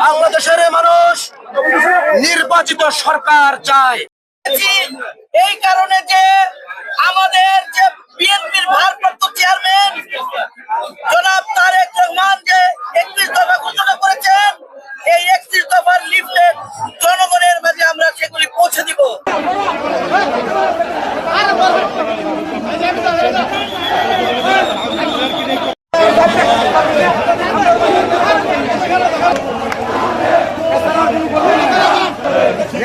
বাংলাদেশের মানুষ নির্বাচিত সরকার চায়। এই কারণে যে আমাদের যে বিএনপির ভারপ্রাপ্ত চেয়ারম্যান জনাব তারেক রহমান যে একত্রিশ দফা ঘোষণা করেছেন এই একত্রিশ দফার লিফলেট জনগণের মাঝে আমরা সেগুলি পৌঁছে দিব ফিরে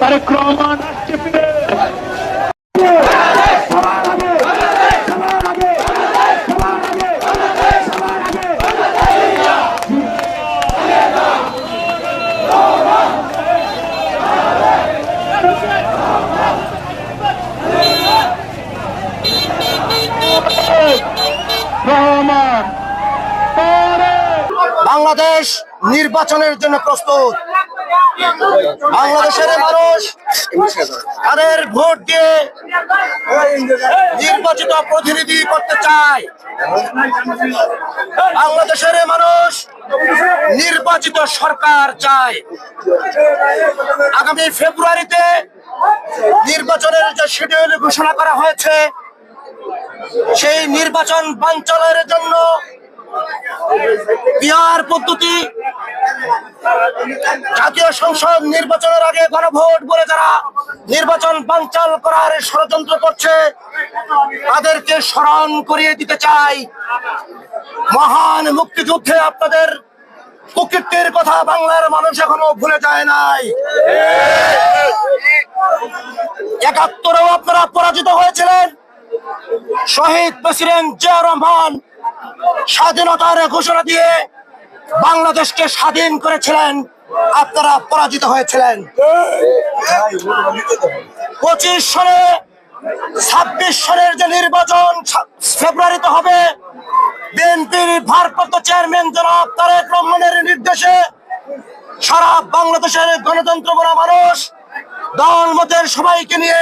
তারেক রহমান আসছে ফিরে বাংলাদেশ নির্বাচনের জন্য প্রস্তুত। বাংলাদেশের মানুষ তাদের ভোট দিয়ে নির্বাচিত প্রতিনিধি করতে চায়। বাংলাদেশের মানুষ নির্বাচিত সরকার চায়। আগামী ফেব্রুয়ারিতে নির্বাচনের যে শিডিউল ঘোষণা করা হয়েছে সেই নির্বাচন বাঞ্চলের জন্য বিহার পদ্ধতি জাতীয় সংসদ নির্বাচনের আগে গণভোট বলে যারা নির্বাচন বানচাল করার ষড়যন্ত্র করছে, তাদেরকে স্মরণ করিয়ে দিতে চাই। মহান মুক্তিযুদ্ধে আপনাদের কুকীর্তির কথা বাংলার মানুষ এখনও ভুলে যায় নাই একাত্তরেও আপনারা পরাজিত হয়েছিলেন শহীদ প্রেসিডেন্ট জিয়া রহমান স্বাধীনতার ঘোষণা দিয়ে বাংলাদেশকে স্বাধীন করেছিলেন। আপনারা পরাজিত হয়েছিলেন। পঁচিশ সনে, ছাব্বিশ সনের যে নির্বাচন ফেব্রুয়ারিতে হবে, বিএনপির ভারপ্রাপ্ত চেয়ারম্যান জনাব তারেক রহমানের নির্দেশে সারা বাংলাদেশের গণতন্ত্র গড়া মানুষ দল মতের সবাইকে নিয়ে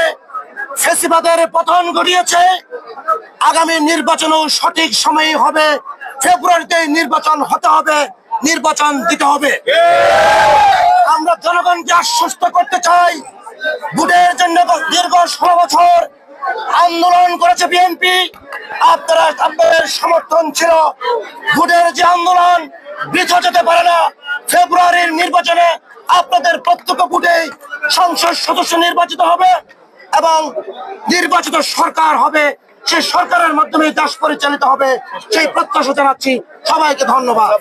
ফেসিবাদের পতন ঘটিয়েছে। আগামী নির্বাচনও সঠিক সময়ে হবে। ফেব্রুয়ারিতে নির্বাচন হতে হবে, নির্বাচন দিতে হবে। আমরা জনগণকে আশ্বস্ত করতে চাই। ভোটের জন্য দীর্ঘ ষোলো বছর আন্দোলন করেছে বিএনপি। আপনারা আপনাদের সমর্থন ছিল ভোটের যে আন্দোলন বৃথা যেতে পারে না। ফেব্রুয়ারির নির্বাচনে আপনাদের প্রত্যক্ষ ভোটে সংসদ সদস্য নির্বাচিত হবে এবং নির্বাচিত সরকার হবে। সেই সরকারের মাধ্যমে দেশ পরিচালিত হবে সেই প্রত্যাশা জানাচ্ছি। সবাইকে ধন্যবাদ।